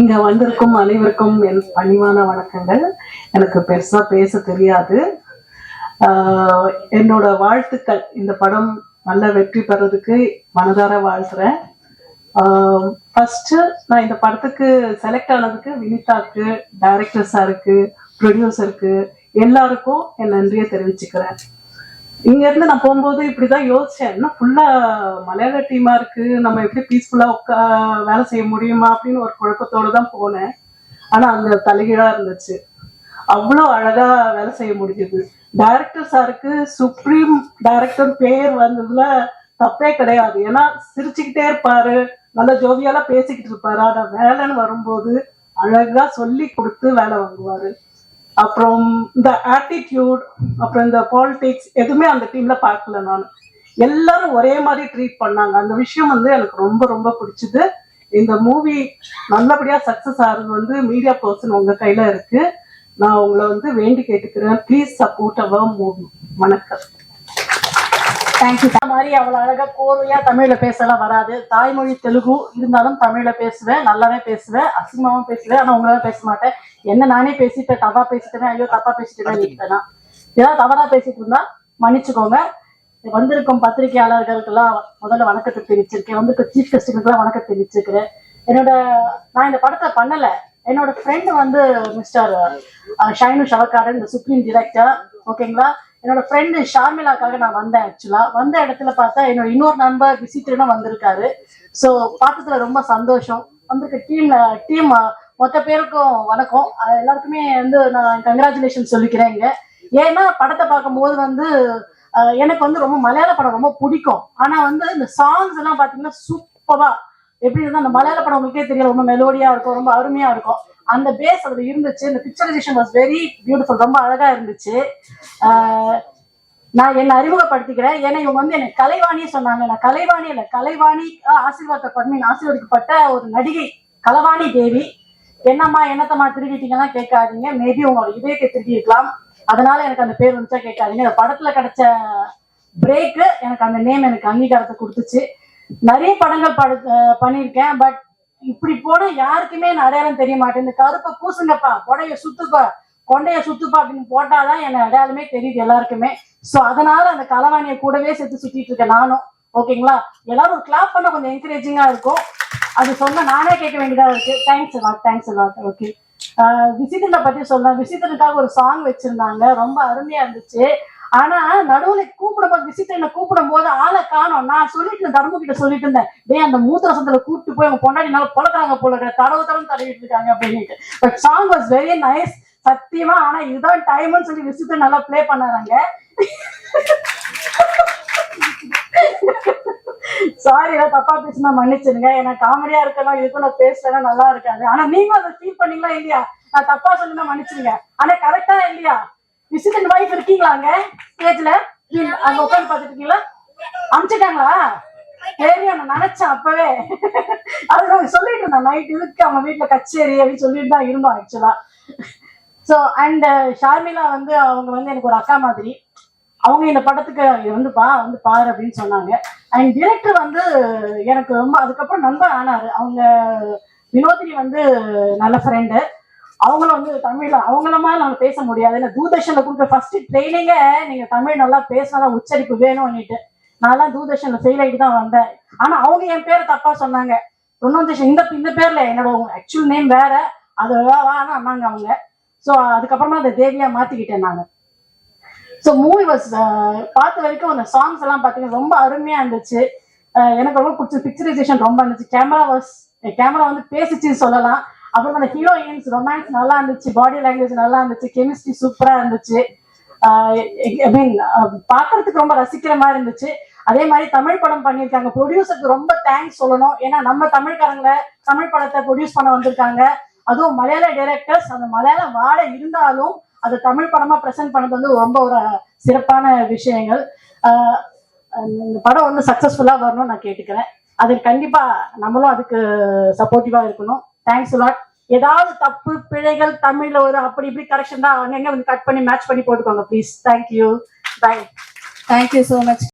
இங்க வந்திருக்கும் அனைவருக்கும் என் பணிவான வணக்கங்கள். எனக்கு பெருசா பேச தெரியாது. என்னோட வாழ்த்துக்கள். இந்த படம் நல்ல வெற்றி பெறதுக்கு மனதார வாழ்த்துறேன். ஃபர்ஸ்ட் நான் இந்த படத்துக்கு செலக்ட் ஆனதுக்கு வினிதாக்கு டைரக்டர் சாருக்கு ப்ரொடியூசருக்கு எல்லாருக்கும் என் நன்றியை தெரிவிச்சுக்கிறேன். இங்க இருந்து நான் போகும்போது இப்படிதான் யோசிச்சேன். என்ன ஃபுல்லா மலையாள டீமா இருக்கு. நம்ம எப்படி பீஸ்ஃபுல்லா உட்கா வேலை செய்ய முடியுமா அப்படின்னு ஒரு குழப்பத்தோடு தான் போனேன். ஆனா அங்க தலைகீழா இருந்துச்சு. அவ்வளோ அழகா வேலை செய்ய முடிஞ்சது. டைரக்டர் சாருக்கு சுப்ரீம் டைரக்டர் பேர் வந்ததுல தப்பே கிடையாது. ஏன்னா சிரிச்சுக்கிட்டே இருப்பாரு. நல்ல ஜோவியாலாம் பேசிக்கிட்டு இருப்பாரு. ஆனா வேலைன்னு வரும்போது அழகா சொல்லி கொடுத்து வேலை வாங்குவாரு. அப்புறம் இந்த ஆட்டிடியூட் அப்புறம் இந்த பாலிடிக்ஸ் எதுவுமே அந்த டீம்ல பார்க்கல நான். எல்லாரும் ஒரே மாதிரி ட்ரீட் பண்ணாங்க. அந்த விஷயம் வந்து எனக்கு ரொம்ப ரொம்ப பிடிச்சது. இந்த மூவி நல்லபடியா சக்சஸ் ஆகிறது வந்து மீடியா பர்சன் உங்க கையில இருக்கு. நான் உங்களை வந்து வேண்டி கேட்டுக்கிறேன். ப்ளீஸ் சப்போர்ட் அவர் மூவி வணக்கம். தேங்க்யூ மாதிரி அவ்வளவு அழகா கோர்வையா தமிழ்ல பேசலாம் வராது. தாய்மொழி தெலுங்கு இருந்தாலும் தமிழ்ல பேசுவேன் நல்லாவே பேசுவேன் அசிங்கமாவும் பேசுவேன் ஆனா உங்களால பேச மாட்டேன். என்ன நானே பேசிட்டேன் தப்பா பேசிட்டேன் ஐயோ தப்பா பேசிட்டேன் நான். ஏதாவது தவறா பேசிட்டு இருந்தா மன்னிச்சுக்கோங்க. வந்திருக்கும் பத்திரிகையாளர்களுக்கெல்லாம் முதல்ல வணக்கத்தை தெரிவிச்சிருக்கேன். வந்திருக்க சீஃப் கெஸ்ட்டுக்கெல்லாம் வணக்கத்தை தெரிவிச்சிருக்கிறேன். என்னோட நான் இந்த படத்தை பண்ணல. என்னோட ஃப்ரெண்ட் வந்து மிஸ்டர் ஷைனு ஷவக்காரன் இந்த சுப்ரீம் டிரெக்டர் ஓகேங்களா என்னோட ஃப்ரெண்டு ஷார்மிலாக்காக நான் வந்தேன் ஆக்சுவலா வந்த இடத்துல பார்த்தா என்னோட இன்னொரு நண்பர் விசித்திரனும் வந்திருக்காரு. ஸோ பார்த்ததுல ரொம்ப சந்தோஷம். வந்திருக்க டீம்ல டீம் மொத்த பேருக்கும் வணக்கம். எல்லாருக்குமே வந்து நான் கங்க்ராச்சுலேஷன் சொல்லிக்கிறேன் இங்க. ஏன்னா படத்தை பார்க்கும்போது வந்து எனக்கு வந்து ரொம்ப மலையாள படம் ரொம்ப பிடிக்கும். ஆனா வந்து இந்த சாங்ஸ் எல்லாம் பாத்தீங்கன்னா சூப்பரா எப்படி இருந்தா அந்த மலையாள படம் உங்களுக்கே தெரியல ரொம்ப மெலோடியா இருக்கும் ரொம்ப அருமையா இருக்கும். அந்த பேஸ் அதுல இருந்துச்சு இந்த பிக்சரைசேஷன் வாஸ் வெரி பியூட்டிஃபுல் ரொம்ப அழகா இருந்துச்சு. நான் என்னை அறிமுகப்படுத்திக்கிறேன். ஏன்னா இவங்க வந்து எனக்கு கலைவாணியே சொன்னாங்க. நான் கலைவாணி இல்ல கலைவாணி ஆசீர்வாதப்பட்ட ஆசீர்வதிக்கப்பட்ட ஒரு நடிகை கலவாணி தேவி. என்னம்மா என்னத்தம்மா திருடிட்டீங்கன்னா கேட்காதீங்க. மேபி உங்களோட இதயத்தை திருடி இருக்கலாம் அதனால எனக்கு அந்த பேர் வந்துச்சா கேட்காதீங்க. படத்துல கிடைச்ச பிரேக்கு எனக்கு அந்த நேம் எனக்கு அங்கீகாரத்தை கொடுத்துச்சு. நிறைய படங்கள் பட பண்ணியிருக்கேன். பட் இப்படி போனா யாருக்குமே நான் அடையாளம் தெரிய மாட்டேன் இந்த கருப்பை பூசுங்கப்பா கொடைய சுத்துப்பா கொண்டைய சுத்துப்பா அப்படின்னு போட்டாதான் என் அடையாளமே தெரியுது எல்லாருக்குமே. சோ அதனால அந்த கலவாணியை கூடவே சேர்த்து சுத்திட்டு இருக்கேன் நானும். ஓகேங்களா எல்லாரும் ஒரு கிளாப் பண்ண கொஞ்சம் என்கரேஜிங்கா இருக்கும். அது சொன்ன நானே கேட்க வேண்டியதா இருக்கு. Thanks lot thanks lot okay விசித்திரனை பத்தி சொல்ல விசித்திரனுக்காக ஒரு சாங் வச்சிருந்தாங்க. ரொம்ப அருமையா இருந்துச்சு. ஆனா நடுவுல கூப்பிடும்போது என்ன கூப்பிடும் போது ஆளை காணும். நான் சொல்லிட்டு இருந்தேன் தர்ம கிட்ட சொல்லிட்டு இருந்தேன். டே அந்த மூத்திர கூப்பிட்டு போய் அவங்க பொண்டாடி நல்லா பொழக்கிறாங்க போல இருக்கு. தடவு தடவு தடவிட்டு இருக்காங்க அப்படின்ட்டு but song was very nice சத்தியமா ஆனா இதுதான் டைம்னு சொல்லி விசித்திரன் நல்லா ப்ளே பண்ணாங்க சாரி நான் தப்பா பேசினா மன்னிச்சிருங்க ஏன்னா காமெடியா இருக்கலாம் இதுக்கும் நான் பேசுறேன் நல்லா இருக்காது. ஆனா நீங்களும் அதை ஃபீல் பண்ணீங்களா இல்லையா? நான் தப்பா சொல்லுனா மன்னிச்சிருங்க ஆனா கரெக்டா இல்லையா? விசிட் வைஃப் இருக்கீங்களாங்க ஸ்டேஜ்ல அங்க? உட்காந்து பாத்துட்டு இருக்கீங்களா அமிச்சிட்டாங்களா? தெரியும் நான் நினைச்சேன் அப்பவே. அது நான் சொல்லிட்டு இருந்தேன் நைட் இதுக்கு அவங்க வீட்டுல கச்சேரி அப்படின்னு சொல்லிட்டு தான் இருந்தோம் ஆக்சுவலா ஸோ அண்ட் ஷார்மிலா வந்து அவங்க வந்து எனக்கு ஒரு அக்கா மாதிரி. அவங்க இந்த படத்துக்கு வந்து பா வந்து பாரு அப்படின்னு சொன்னாங்க. அண்ட் டிரெக்டர் வந்து எனக்கு ரொம்ப அதுக்கப்புறம் நண்பர் ஆனாரு. அவங்க வினோதினி வந்து நல்ல ஃப்ரெண்டு அவங்களும் வந்து தமிழ்ல அவங்கள மாதிரி நாங்க பேச முடியாது. ஏன்னா தூர்தர்ஷன்ல கொடுக்குற ஃபர்ஸ்ட் ட்ரைனிங்க நீங்க தமிழ் நல்லா பேசினாதான் உச்சரிப்பு வேணும்னுட்டு. நான்லாம் தூர்தர்ஷன்ல ஃபெயில் ஆகிட்டு தான் வந்தேன். ஆனா அவங்க என் பேரை தப்பா சொன்னாங்க. ப்ரொனவுன்சேஷன் இந்த இந்த பேர்ல என்னோட ஆக்சுவல் நேம் வேற. அது வானா அண்ணாங்க அவங்க. ஸோ அதுக்கப்புறமா அதை தேவியா மாத்திக்கிட்டேன் நான். ஸோ மூவி வாஸ் பார்த்த வரைக்கும் அந்த சாங்ஸ் எல்லாம் பார்த்தீங்கன்னா ரொம்ப அருமையா இருந்துச்சு. எனக்கு ரொம்ப பிடிச்ச பிக்சரைசேஷன் ரொம்ப இருந்துச்சு. கேமரா வாஸ் கேமரா வந்து பேசிச்சுன்னு சொல்லலாம். அப்புறம் அந்த ஹீரோயின்ஸ் ரொமான்ஸ் நல்லா இருந்துச்சு பாடி லாங்குவேஜ் நல்லா இருந்துச்சு கெமிஸ்ட்ரி சூப்பரா இருந்துச்சு. ஐ மீன் பார்க்கறதுக்கு ரொம்ப ரசிக்கிற மாதிரி இருந்துச்சு. அதே மாதிரி தமிழ் படம் பண்ணியிருக்காங்க. ப்ரொடியூசருக்கு ரொம்ப தேங்க்ஸ் சொல்லணும். ஏன்னா நம்ம தமிழ்காரங்களை தமிழ் படத்தை ப்ரொடியூஸ் பண்ண வந்திருக்காங்க. அதுவும் மலையாள டைரக்டர்ஸ் அந்த மலையாள வாட இருந்தாலும் அது தமிழ் படமா ப்ரெசென்ட் பண்ணது வந்து ரொம்ப ஒரு சிறப்பான விஷயங்கள். இந்த படம் வந்து சக்சஸ்ஃபுல்லா வரணும்னு நான் கேட்டுக்கிறேன். அதுக்கு கண்டிப்பா நம்மளும் அதுக்கு சப்போர்ட்டிவா இருக்கணும். தேங்க்ஸ் லாட் ஏதாவது தப்பு பிழைகள் தமிழ்ல ஒரு அப்படி இப்படி கரெக்ஷன் தான் அங்கங்க வந்து கட் பண்ணி மேட்ச் பண்ணி போட்டுக்கோங்க please thank you bye thank you so much.